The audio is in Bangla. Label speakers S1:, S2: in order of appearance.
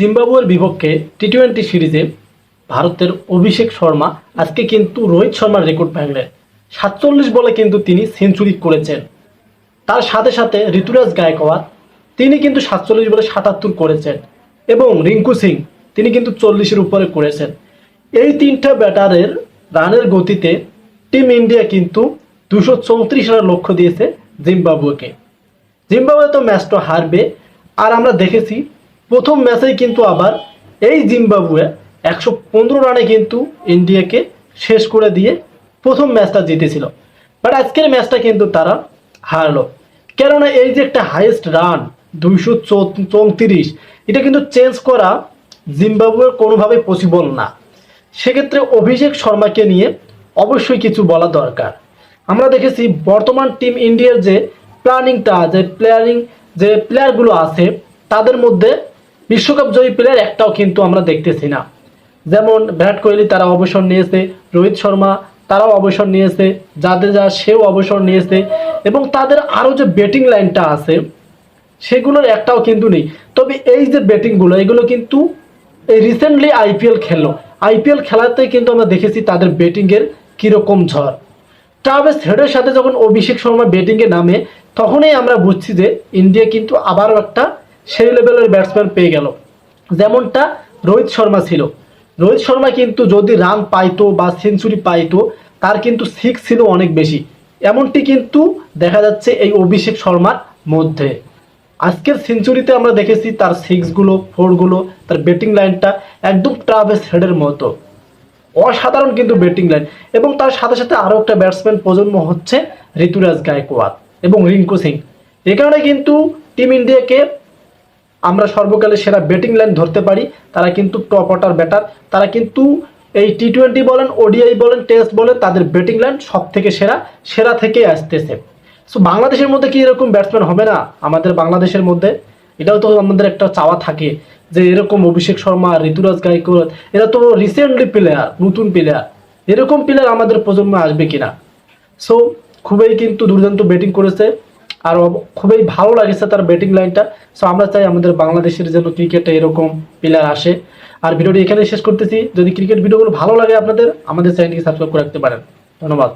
S1: জিম্বাবুয়ের বিপক্ষে টি টোয়েন্টি সিরিজে ভারতের অভিষেক শর্মা, আজকে কিন্তু রোহিত শর্মার রেকর্ড ভাঙলেন। সাতচল্লিশ বলে কিন্তু তিনি সেঞ্চুরি করেছেন। তার সাথে সাথে ঋতুরাজ গায়কওয়াদ তিনি কিন্তু সাতচল্লিশ বলে সাতাত্তর করেছেন এবং রিঙ্কু সিং, তিনি কিন্তু চল্লিশের উপরে করেছেন। এই তিনটা ব্যাটারের রানের গতিতে টিম ইন্ডিয়া কিন্তু দুশো চৌত্রিশ রানের লক্ষ্য দিয়েছে জিম্বাবুয়েকে। জিম্বাবুয়ে তো ম্যাচটা হারবে, আর আমরা দেখেছি প্রথম ম্যাচেই কিন্তু আবার এই জিম্বাবুয়ে একশো পনেরো রানে কিন্তু ইন্ডিয়াকে শেষ করে দিয়ে প্রথম ম্যাচটা জিতেছিল। বাট আজকের ম্যাচটা কিন্তু তারা হারলো। কেননা এই যে একটা হাইয়েস্ট রান দুইশো চৌত্রিশ, এটা কিন্তু চেঞ্জ করা জিম্বাবুয়ের কোনোভাবে পসিবল না। সেক্ষেত্রে অভিষেক শর্মাকে নিয়ে অবশ্যই কিছু বলা দরকার। আমরা দেখেছি বর্তমান টিম ইন্ডিয়ার যে প্ল্যানিংটা যে প্লেয়ারিং যে প্লেয়ারগুলো আছে, তাদের মধ্যে বিশ্বকাপ জয়ী প্লেয়ার একটাও কিন্তু আমরা দেখতেছি না। যেমন বিরাট কোহলি তারা অবসর নিয়েছে, রোহিত শর্মা তারাও অবসর নিয়েছে যাদের জাদেজা সেও অবসর নিয়েছে এবং তাদের আরও যে ব্যাটিং লাইনটা আছে, সেগুলোর একটাও কিন্তু নেই। তবে এই যে ব্যাটিংগুলো এগুলো কিন্তু এই রিসেন্টলি আইপিএল খেললো। আইপিএল খেলাতে কিন্তু আমরা দেখেছি তাদের ব্যাটিংয়ের কীরকম ঝড়। ট্রাভেস হেডের সাথে যখন অভিষেক শর্মা ব্যাটিংয়ে নামে, তখনই আমরা বুঝছি যে ইন্ডিয়া কিন্তু আবারও একটা সেই লেভেলের ব্যাটসম্যান পেয়ে গেল। যেমনটা রোহিত শর্মা ছিল। রোহিত শর্মা কিন্তু যদি রান পাইতো বা সেঞ্চুরি পাইতো, তার কিন্তু সিক্স ছিল অনেক বেশি। এমনটি কিন্তু দেখা যাচ্ছে এই অভিষেক শর্মার মধ্যে। আজকের সেঞ্চুরিতে আমরা দেখেছি তার সিক্সগুলো ফোরগুলো তার ব্যাটিং লাইনটা একদম ট্রাভেস হেডের মতো। অসাধারণ কিন্তু ব্যাটিং লাইন এবং তার সাথে সাথে আরও একটা ব্যাটসম্যান প্রজন্ম হচ্ছে ঋতুরাজ গায়কোয়াদ এবং রিঙ্কু সিং। এ কারণে কিন্তু টিম ইন্ডিয়াকে আমরা সর্বকালে সেরা ব্যাটিং লাইন ধরতে পারি। তারা কিন্তু টপ অর্ডার ব্যাটার তারা কিন্তু এই টি টোয়েন্টি বলেন ওডিআই বলেন টেস্ট বলেন, তাদের ব্যাটিং লাইন সব থেকে সেরা সেরা থেকেই আসতেছে। সো বাংলাদেশের মধ্যে কি এরকম ব্যাটসম্যান হবে না? আমাদের বাংলাদেশের মধ্যে। এটাও তো আমাদের একটা চাওয়া থাকে যে এরকম অভিষেক শর্মা, ঋতুরাজ গায়কোয়াদ এরা তো রিসেন্টলি প্লেয়ার নতুন প্লেয়ার এরকম প্লেয়ার আমাদের প্রজন্মে আসবে কিনা? সো খুবই কিন্তু দুর্দান্ত ব্যাটিং করেছে। আর খুবই ভালো লাগেছে তার ব্যাটিং লাইনটা সো আমরা চাই আমাদের বাংলাদেশের যেন ক্রিকেটে এরকম প্লেয়ার আসে। আর ভিডিওটি এখানে শেষ করতেছি। যদি ক্রিকেট ভিডিওগুলো ভালো লাগে আপনাদের, আমাদের চ্যানেলটিকে সাবস্ক্রাইব করে রাখতে পারেন। ধন্যবাদ।